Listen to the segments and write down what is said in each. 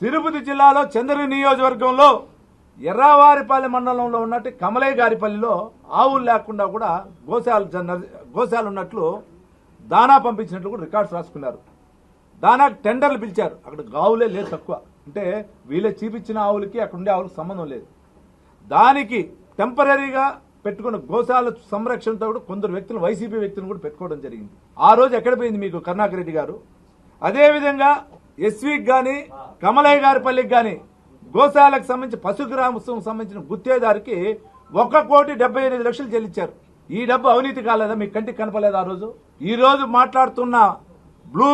తిరుపతి జిల్లాలో చంద్రుని నియోజకవర్గంలో ఎర్రావారిపల్లి మండలంలో ఉన్నట్టు కమలయ్య గారిపల్లిలో ఆవులు లేకుండా కూడా గోశాల గోశాలు ఉన్నట్లు దానా పంపించినట్లు కూడా రికార్డ్స్ రాసుకున్నారు. దానాకు టెండర్లు పిలిచారు. అక్కడ గావులే లేదు తక్కువ. అంటే వీళ్ళే చూపించిన ఆవులకి అక్కడ ఉండే ఆవులకు సంబంధం లేదు. దానికి టెంపరీగా పెట్టుకున్న గోశాల సంరక్షణతో కూడా కొందరు వ్యక్తులు వైసీపీ వ్యక్తులను కూడా పెట్టుకోవడం జరిగింది. ఆ రోజు ఎక్కడ పోయింది మీకు కరుణాకర్ రెడ్డి గారు? అదేవిధంగా ఎస్వీకి కానీ కమలయ్య గారిపల్లికి కానీ గోశాలకు సంబంధించి పశుగ్రామం సంబంధించిన గుత్తేదారికి ఒక కోటి డెబ్బై ఎనిమిది లక్షలు చెల్లించారు. ఈ డబ్బు అవినీతి కాలేదా? మీ కంటికి కనపలేదా ఆ రోజు? ఈ రోజు మాట్లాడుతున్న బ్లూ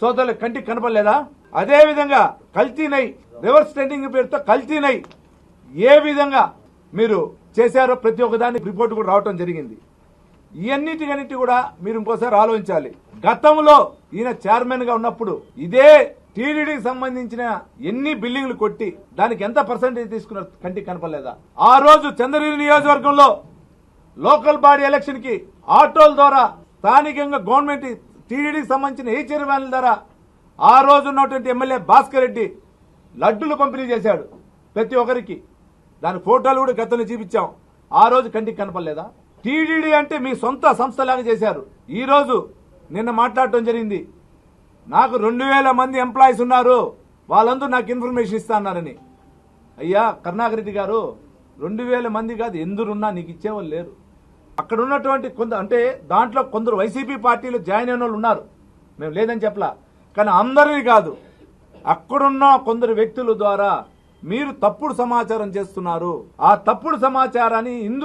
సోదరుల కంటికి కనపడలేదా? అదే విధంగా కల్తీ నై రివర్స్ ట్రెండింగ్ పేరుతో కల్తీ నై ఏ విధంగా మీరు చేశారో ప్రతి ఒక్కదాని రిపోర్ట్ కూడా రావటం జరిగింది. ఇవన్నిటికన్నిటి కూడా మీరు ఇంకోసారి ఆలోచించాలి. గతంలో ఈయన చైర్మన్గా ఉన్నప్పుడు ఇదే టీడీడీకి సంబంధించిన ఎన్ని బిల్డింగ్లు కొట్టి దానికి ఎంత పర్సంటేజ్ తీసుకున్నారు కంటికి కనపడలేదా? ఆ రోజు చంద్రగిరి నియోజకవర్గంలో లోకల్ బాడీ ఎలక్షన్కి ఆటోల ద్వారా స్థానికంగా గవర్నమెంట్ టీడీడీకి సంబంధించిన హెచ్ఆర్ వ్యాన్ల ద్వారా ఆ రోజు ఉన్నటువంటి ఎమ్మెల్యే భాస్కర్ రెడ్డి లడ్డులు పంపిణీ చేశాడు ప్రతి ఒక్కరికి. దాని ఫోటోలు కూడా గతంలో చూపించాం. ఆ రోజు కంటికి కనపడలేదా? టీడీడీ అంటే మీ సొంత సంస్థలాగా చేశారు. ఈ రోజు నిన్న మాట్లాడటం జరిగింది. నాకు రెండు వేల మంది ఎంప్లాయీస్ ఉన్నారు. వాళ్ళందరూ నాకు ఇన్ఫర్మేషన్ ఇస్తా అన్నారని. అయ్యా కరుణాకర్ రెడ్డి గారు రెండు వేల మంది కాదు ఎందురున్నా నీకు ఇచ్చేవాళ్ళు లేరు. అక్కడ ఉన్నటువంటి కొంత అంటే దాంట్లో కొందరు వైసీపీ పార్టీలో జాయిన్ అయిన వాళ్ళు ఉన్నారు. మేము లేదని చెప్పలా. కానీ అందరినీ కాదు అక్కడున్న కొందరు వ్యక్తుల ద్వారా మీరు తప్పుడు సమాచారం చేస్తున్నారు. ఆ తప్పుడు సమాచారాన్ని హిందూ